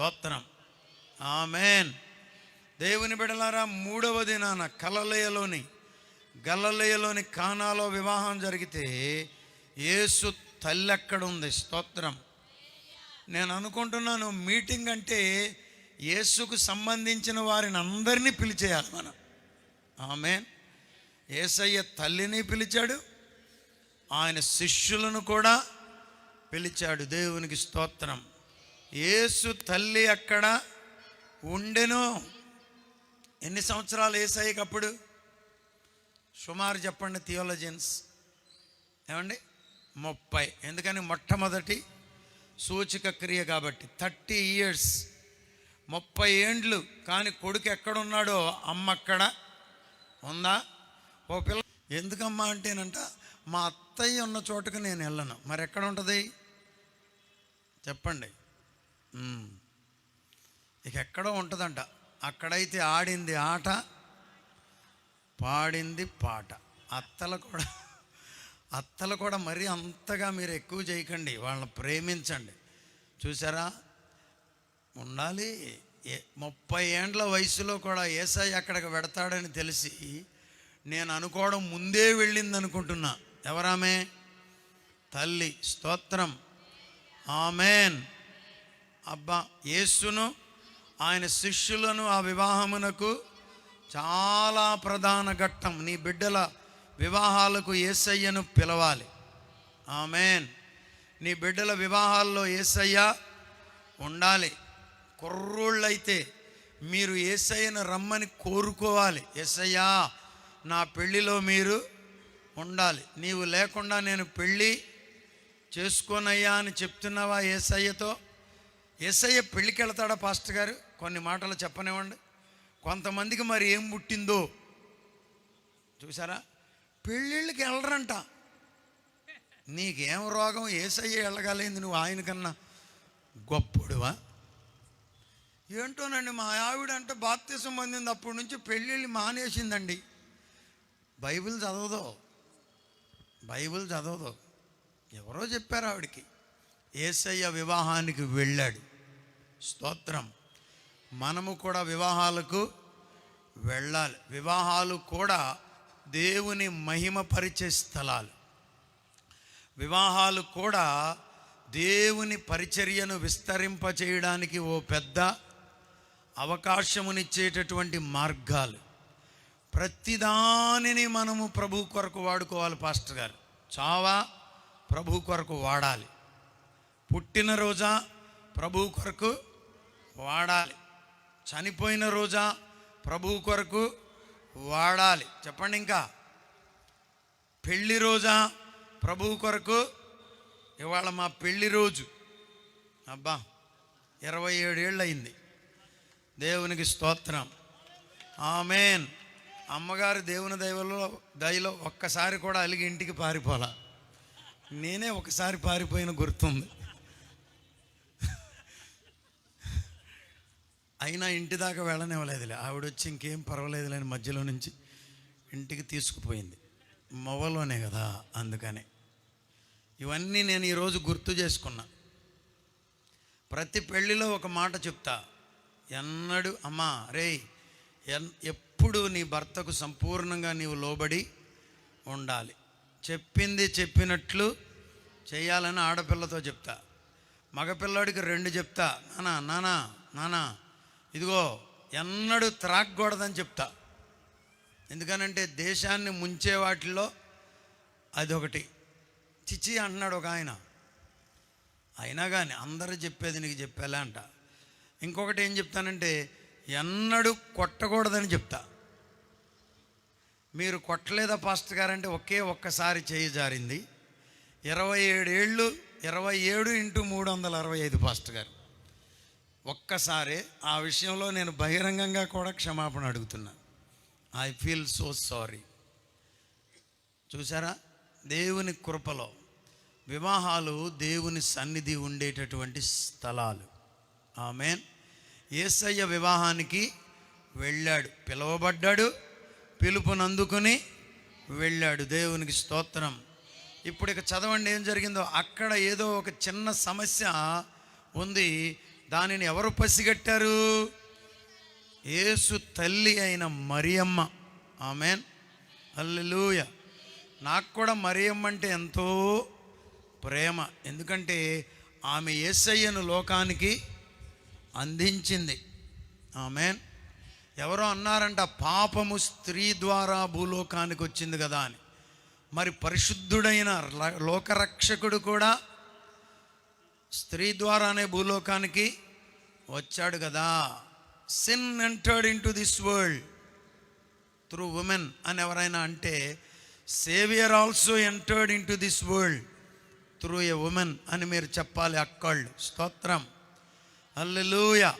స్తోత్రం. ఆమెన్. దేవుని బిడలారా మూడవ దినాన కలలయలోని గలలయలోని కానాలో వివాహం జరిగితే యేసు తల్లి ఎక్కడ ఉంది స్తోత్రం. నేను అనుకుంటున్నాను మీటింగ్ అంటే యేసుకు సంబంధించిన వారిని అందరినీ పిలిచేయాలి మనం. ఆమె యేసయ్య తల్లిని పిలిచాడు ఆయన శిష్యులను కూడా పిలిచాడు. దేవునికి స్తోత్రం. యేసు తల్లి అక్కడ ఉండెను. ఎన్ని సంవత్సరాలు ఏసయ్యకి అప్పుడు సుమారు చెప్పండి థియోలజిన్స్ ఏమండి? ముప్పై. ఎందుకని? మొట్టమొదటి సూచిక క్రియ కాబట్టి. Thirty years. ముప్పై ఏండ్లు. కానీ కొడుకు ఎక్కడున్నాడో? అమ్మ అక్కడ ఉందా? ఓ పిల్ల ఎందుకమ్మా అంటేనంట మా అత్తయ్య ఉన్న చోటుకు నేను వెళ్ళను. మరి ఎక్కడ ఉంటుంది? చెప్పండి. ఇక ఎక్కడో ఉంటుందంట. అక్కడైతే ఆడింది ఆట పాడింది పాట. అత్తలు కూడా అత్తలు కూడా మరీ అంతగా మీరు ఎక్కువ చేయకండి వాళ్ళని ప్రేమించండి. చూసారా? ఉండాలి. ఏ- ముప్పై ఏండ్ల వయసులో కూడా ఏసఐ అక్కడికి పెడతాడని తెలిసి నేను అనుకోవడం ముందే వెళ్ళింది అనుకుంటున్నా ఎవరామే? తల్లి. స్తోత్రం. ఆమెన్. అబ్బా యేసును ఆయన శిష్యులను ఆ వివాహమునకు చాలా ప్రధాన ఘట్టం. నీ బిడ్డల వివాహాలకు ఏసయ్యను పిలవాలి. ఆమెన్. నీ బిడ్డల వివాహాల్లో ఏసయ్య ఉండాలి. కుర్రోళ్ళైతే మీరు ఏసయ్యను రమ్మని కోరుకోవాలి. ఏసయ్యా నా పెళ్ళిలో మీరు ఉండాలి. నీవు లేకుండా నేను పెళ్ళి చేసుకోనయ్యా అని చెప్తున్నావా ఏసయ్యతో ఏసయ్య పెళ్ళికి వెళ్తాడా పాస్టర్ గారు? కొన్ని మాటలు చెప్పనివ్వండి. కొంతమందికి మరి ఏం పుట్టిందో? చూసారా పెళ్ళిళ్ళకి వెళ్ళరంట నీకేం రోగం? ఏసయ్య వెళ్ళగలేదు నువ్వు ఆయన కన్నా. గొప్పడువా? ఏంటోనండి మా ఆవిడ అంటే బాప్తీసం పొందింది. అప్పటి నుంచి పెళ్ళిళ్ళు మానేసిందండి. బైబిల్ చదవదో. బైబిల్ చదవదు. ఎవరో చెప్పారు ఆవిడకి. ఏసయ్య వివాహానికి వెళ్ళాడు. స్తోత్రం. మనము కూడా వివాహాలకు వెళ్ళాలి. వివాహాలు కూడా దేవుని మహిమపరిచే స్థలాలు. వివాహాలు కూడా దేవుని పరిచర్యను విస్తరింపచేయడానికి ఓ పెద్ద అవకాశమునిచ్చేటటువంటి మార్గాలు. ప్రతిదానిని మనము ప్రభు కొరకు వాడుకోవాలి పాస్టర్ గారు. చావా ప్రభు కొరకు వాడాలి. పుట్టినరోజా ప్రభు కొరకు వాడాలి. చనిపోయిన రోజా ప్రభువు కొరకు వాడాలి. చెప్పండి ఇంకా. పెళ్ళి రోజా ప్రభువు కొరకు ఇవాళ మా పెళ్ళి రోజు. అబ్బా ఇరవై ఏడేళ్ళు అయింది దేవునికి స్తోత్రం. ఆమెన్. అమ్మగారు దేవుని దైవలో దయలో ఒక్కసారి కూడా అలిగి ఇంటికి పారిపోలా నేనే ఒకసారి పారిపోయిన గుర్తుంది. అయినా ఇంటి దాకా వెళ్ళనివ్వలేదులే. ఆవిడ వచ్చి ఇంకేం పర్వాలేదులే మధ్యలో నుంచి ఇంటికి తీసుకుపోయింది. మొవ్వలోనే కదా అందుకని. ఇవన్నీ నేను ఈరోజు గుర్తు చేసుకున్నా. ప్రతి పెళ్ళిలో ఒక మాట చెప్తా. ఎన్నడు అమ్మా రేయ్ ఎన్ ఎప్పుడు నీ భర్తకు సంపూర్ణంగా నీవు లోబడి ఉండాలి. చెప్పింది చెప్పినట్లు చేయాలని ఆడపిల్లతో చెప్తా. మగపిల్లాడికి రెండు చెప్తా. నానా నానా నానా ఇదిగో ఎన్నడూ త్రాగకూడదని చెప్తా. ఎందుకనంటే దేశాన్ని ముంచే వాటిల్లో అదొకటి. చిచి అంటున్నాడు ఒక ఆయన. అయినా కానీ అందరూ చెప్పేది నీకు చెప్పేలా అంట. ఇంకొకటి ఏం చెప్తానంటే ఎన్నడూ కొట్టకూడదని చెప్తా. మీరు కొట్టలేదా పాస్టర్ గారంటే ఒకే ఒక్కసారి చేయి జారింది. ఇరవై ఏడు ఏళ్ళు ఇరవై ఏడు ఇంటూ మూడు వందల అరవై ఐదు పాస్టర్ గారు. ఒక్కసారే ఆ విషయంలో నేను బహిరంగంగా కూడా క్షమాపణ అడుగుతున్నా. ఐ ఫీల్ సో సారీ చూసారా దేవుని కృపలో వివాహాలు దేవుని సన్నిధి ఉండేటటువంటి స్థలాలు. ఆమెన్. ఏసయ్య వివాహానికి వెళ్ళాడు. పిలువబడ్డాడు. పిలుపునందుకుని వెళ్ళాడు. దేవునికి స్తోత్రం. ఇప్పుడు ఇక చదవండి ఏం జరిగిందో? అక్కడ ఏదో ఒక చిన్న సమస్య ఉంది. దానిని ఎవరు పసిగట్టారు? యేసు తల్లి అయిన మరియమ్మ. ఆమెన్. అల్లెలూయ నాకు కూడా మరియమ్మ అంటే ఎంతో ప్రేమ. ఎందుకంటే ఆమె యేసయ్యను లోకానికి అందించింది. ఆమెన్. ఎవరో అన్నారంట పాపము స్త్రీ ద్వారా భూలోకానికి వచ్చింది కదా అని. మరి పరిశుద్ధుడైన ల- లోకరక్షకుడు కూడా స్త్రీ ద్వారానే భూలోకానికి వచ్చాడు కదా. Sin entered in to this world through women అని ఎవరైనా అంటే saviour also entered in to this world through a women అని మీరు చెప్పాలి అక్కళ్ళు. స్తోత్రం. అల్లెలూయా